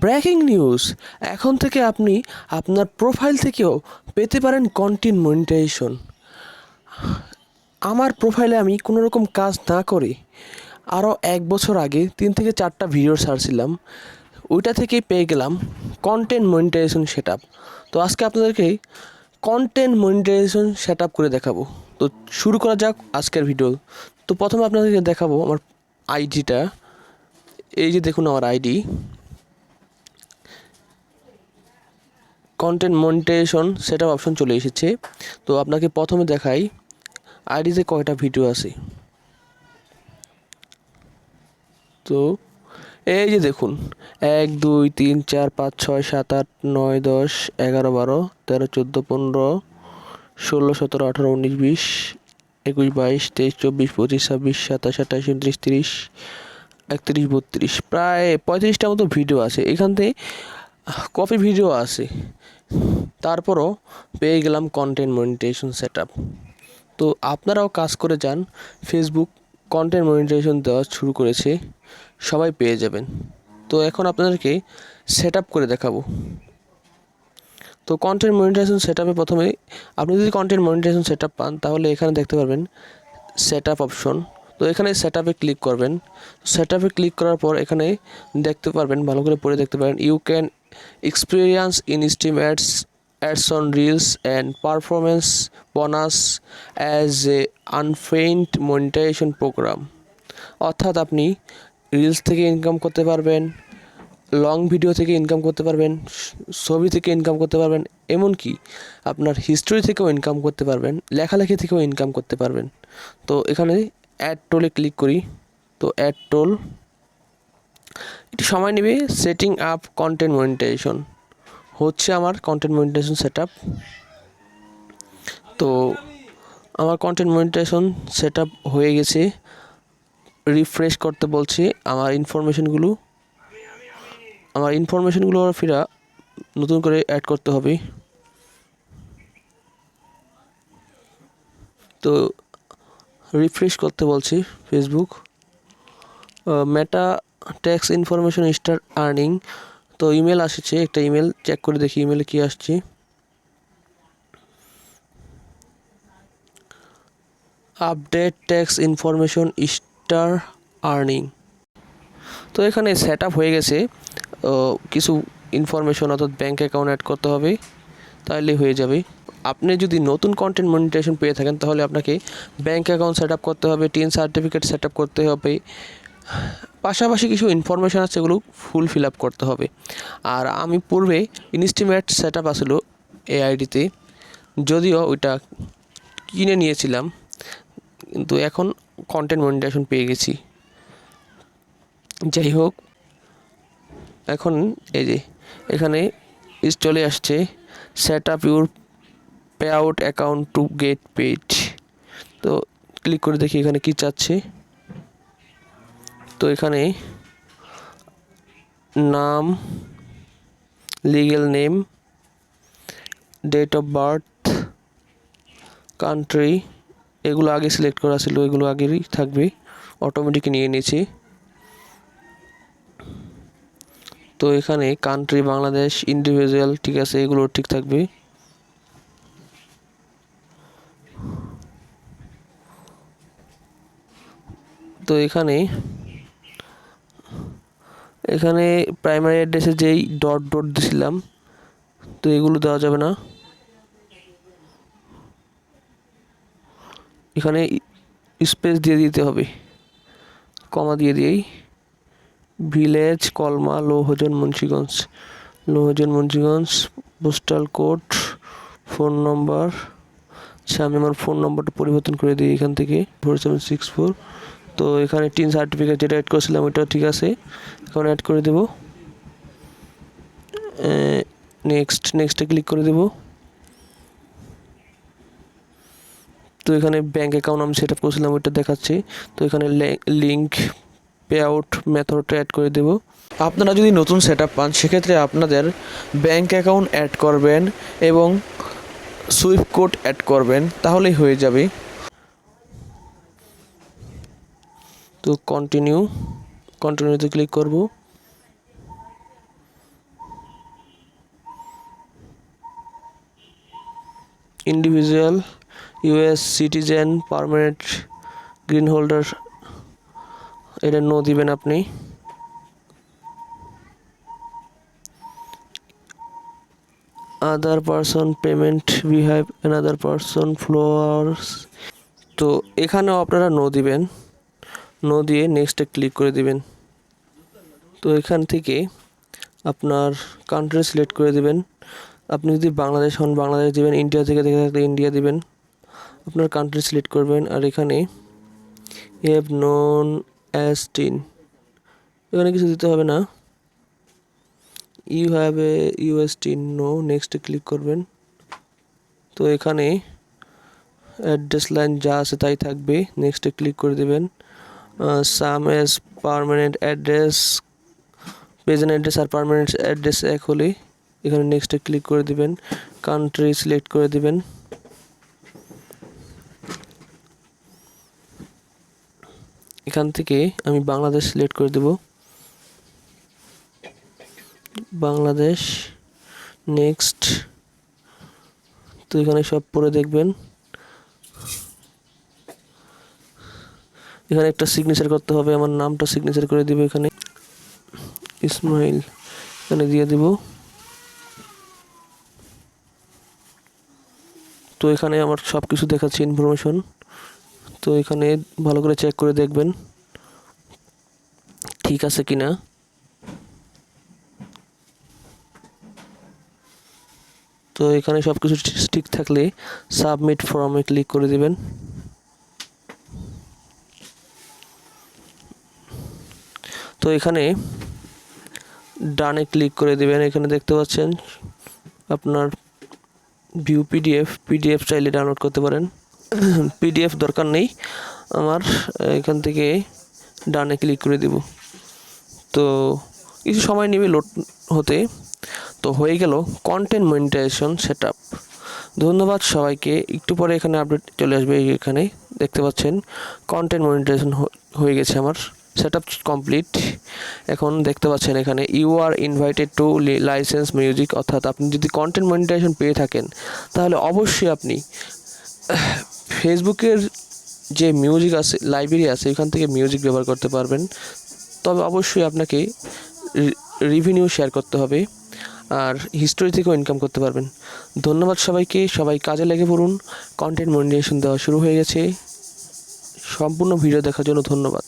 Breaking news. এখন থেকে আপনি আপনার প্রোফাইল থেকেও পেতে পারেন কন্টেন্ট মনিটাইজেশন। আমার প্রোফাইলে আমি কোনো রকম কাজ না করে আরও এক বছর আগে তিন থেকে চারটা ভিডিও ছাড়ছিলাম। ওইটা থেকেই পেয়ে গেলাম কন্টেন্ট মনিটাইজেশন সেট তো আজকে আপনাদেরকে কন্টেন্ট মনিটাইজেশন সেট করে দেখাবো। তো শুরু করা যাক আজকের ভিডিও। তো প্রথমে আপনাদেরকে দেখাবো আমার আইডিটা। এই যে দেখুন আমার আইডি। কন্টেন্ট মনিটাইজেশন সেটা অপশন চলে এসেছে। তো আপনাকে প্রথমে দেখাই আইডিতে কয়টা ভিডিও আছে। তো এই যে দেখুন, এক, দুই, তিন, চার, পাঁচ, ছয়, সাত, আট, নয়, দশ, এগারো, বারো, তেরো, চোদ্দ, পনেরো, ষোলো, সতেরো, আঠারো, উনিশ, বিশ, একুশ, বাইশ, তেইশ, চব্বিশ, পঁচিশ, ছাব্বিশ, সাতাশ, আঠাশ, উনত্রিশ, তিরিশ, একত্রিশ, বত্রিশ, প্রায় পঁয়ত্রিশটার মতো ভিডিও আছে। এখান থেকে কপি ভিডিও আছে। তারপরও পেয়ে গেলাম কন্টেন্ট মনিটাইজেশন সেট তো আপনারাও কাজ করে যান ফেসবুক কন্টেন্ট মনিটাইজেশন দেওয়া শুরু করেছে, সবাই পেয়ে যাবেন। তো এখন আপনাদেরকে সেট করে দেখাবো। তো কন্টেন্ট মনিটাইজেশন সেট প্রথমে, আপনি যদি কন্টেন্ট মনিটাইজেশন সেট পান, তাহলে এখানে দেখতে পারবেন সেট অপশন তো এখানে সেট আপে ক্লিক করবেন। সেট আপে ক্লিক করার পর এখানে দেখতে পারবেন, ভালো করে পড়ে দেখতে পারেন you can experience in stream ads ads on reels and performance bonus as a unified monetization program অর্থাৎ আপনি রিলস থেকে ইনকাম করতে পারবেন লং ভিডিও থেকে ইনকাম করতে পারবেন, ছবি থেকে ইনকাম করতে পারবেন, এমনকি আপনার হিস্ট্রি থেকেও ইনকাম করতে পারবেন, লেখালেখি থেকেও ইনকাম করতে পারবেন। তো এখানে অ্যাড টোলে ক্লিক করি, তো অ্যাড টোল এটি সময় নেবে সেটিং আপ কন্টেন্ট মনিটাইজেশন হচ্ছে আমার কন্টেন্ট মনিটাইজেশন সেট তো আমার কন্টেন্ট মনিটাইজেশন সেট হয়ে গেছে রিফ্রেশ করতে বলছে আমার ইনফরমেশনগুলো আমার ইনফরমেশনগুলো ফিরা, নতুন করে অ্যাড করতে হবে, তো রিফ্রেশ করতে বলছি Facebook Meta tax information star earning তো ইমেল আসছে, একটা ইমেল চেক করে দেখি ইমেলে কি আসছে। Update tax information star earning তো এখানে সেট আপ হয়ে গেছে। কিছু ইনফরমেশন অর্থাৎ ব্যাঙ্ক অ্যাকাউন্ট অ্যাড করতে হবে। তাহলে হয়ে যাবে। আপনি যদি নতুন কন্টেন্ট মনিটাইজেশন পেয়ে থাকেন, তাহলে আপনাকে ব্যাঙ্ক অ্যাকাউন্ট সেট আপ করতে হবে টিন সার্টিফিকেট সেট আপ করতে হবে। পাশাপাশি কিছু ইনফরমেশান আছে সেগুলো ফুল ফিল আপ করতে হবে। আর আমি পূর্বে ইনস্টিমেট সেট আপ আসলো এই আইডিতে যদিও ওইটা কিনে নিয়েছিলাম, কিন্তু এখন কন্টেন্ট মনিটাইজেশন পেয়ে গেছি। যাই হোক, এখন এই যে, এখানে চলে আসছে set up your payout account to get paid তো ক্লিক করে দেখি এখানে কি চাচ্ছে। তো এখানে নাম legal name date of birth country এগুলো আগে সিলেক্ট করা ছিল, এগুলো আগেরই থাকবে অটোমেটিক নিয়ে নিয়েছি। তো এখানে কান্ট্রি বাংলাদেশ ইন্ডিভিজুয়াল ঠিক আছে, এগুলো ঠিক থাকবে। তো এখানে এখানে প্রাইমারি অ্যাড্রেসে যেই ডট ডট দিছিলাম, তো এগুলো দেওয়া যাবে না। এখানে স্পেস দিয়ে দিতে হবে কমা দিয়ে দিয়েই। Village, Kalma, Lohajang, Munshiganj. Lohajang, Munshiganj postal code phone number আচ্ছা আমি আমার ফোন নম্বরটা পরিবর্তন করে দিই এখান থেকে। ফোর সেভেন সিক্স ফোর তো এখানে টিন সার্টিফিকেট যেটা অ্যাড করেছিলাম ওইটাও ঠিক আছে। এখন অ্যাড করে দেব। নেক্সট নেক্সটে ক্লিক করে দেব। তো এখানে ব্যাঙ্ক অ্যাকাউন্ট আমি সেট আপ করেছিলাম, ওইটা দেখাচ্ছি। তো এখানে লিঙ্ক পে আউট মেথডটা অ্যাড করে দেব। আপনারা যদি নতুন সেট পান, সেক্ষেত্রে আপনাদের ব্যাঙ্ক অ্যাকাউন্ট অ্যাড করবেন এবং সুইফট কোড অ্যাড করবেন, তাহলেই হয়ে যাবে। তো কন্টিনিউ কন্টিনিউতে ক্লিক করব। Individual US citizen permanent green holder এটা নো দিবেন আপনি। Other person payment have another person flowers তো এখানেও আপনারা নো দিবেন। নো দিয়ে নেক্সটে ক্লিক করে দিবেন। তো এখান থেকে আপনার কান্ট্রি সিলেক্ট করে দিবেন। আপনি যদি বাংলাদেশ হন, বাংলাদেশ দিবেন ইন্ডিয়া থেকে দেখে থাকলে ইন্ডিয়া দিবেন। আপনার কান্ট্রি সিলেক্ট করবেন। আর এখানে হ্যাভ নন অ্যাজ টিন এখানে কিছু দিতে হবে না। You have a US TIN no নেক্সটে ক্লিক করবেন। তো এখানে অ্যাড্রেস লাইন যা আছে তাই থাকবে নেক্সটে ক্লিক করে দেবেন। Same as permanent address present address আর পারমানেন্ট অ্যাড্রেস এক হলে এখানে নেক্সটে ক্লিক করে দিবেন। কান্ট্রি সিলেক্ট করে দিবেন। এখান থেকে আমি বাংলাদেশ সিলেক্ট করে দেব। বাংলাদেশ, নেক্সট। তো এখানে সব পড়ে দেখবেন। এখানে একটা সিগনেচার করতে হবে, আমার নামটা সিগনেচার করে দিব এখানে। ইসমাইল, এখানে দিয়ে দিব। তো এখানে আমার সব কিছু দেখাচ্ছে ইনফরমেশন তো এখানে ভালো করে চেক করে দেখবেন ঠিক আছে কি না তো এখানে সব কিছু ঠিক থাকলে সাবমিট ফর্মে ক্লিক করে দেবেন। তো এখানে ডানে ক্লিক করে দেবেন। এখানে দেখতে পাচ্ছেন আপনার ভিউ পিডিএফ পিডিএফ চাইলে ডাউনলোড করতে পারেন। পিডিএফ দরকার নেই। আমার, এখান থেকে ডানে ক্লিক করে দেব। তো কিছু সময় নেবে লোড হতে। তো, হয়ে গেল কন্টেন্ট মনিটাইজেশন সেট আপ ধন্যবাদ সবাইকে। একটু পরে এখানে আপডেট চলে আসবে এখানে। দেখতে পাচ্ছেন কন্টেন্ট মনিটাইজেশন হয়ে গেছে আমার। সেট আপ কমপ্লিট এখন দেখতে পাচ্ছেন এখানে you are invited to license music অর্থাৎ আপনি যদি কন্টেন্ট মনিটাইজেশন পেয়ে থাকেন, তাহলে অবশ্যই আপনি ফেসবুকের যে মিউজিক আছে লাইব্রেরি আছে, এখান থেকে মিউজিক ব্যবহার করতে পারবেন। তবে অবশ্যই আপনাকে রিভিনিউ শেয়ার করতে হবে আর হিস্টোরি থেকেও ইনকাম করতে পারবেন। ধন্যবাদ সবাইকে, সবাই কাজে লেগে পড়ুন। কন্টেন্ট মনিটাইজেশন দেওয়া শুরু হয়ে গেছে। সম্পূর্ণ ভিডিও দেখার জন্য ধন্যবাদ।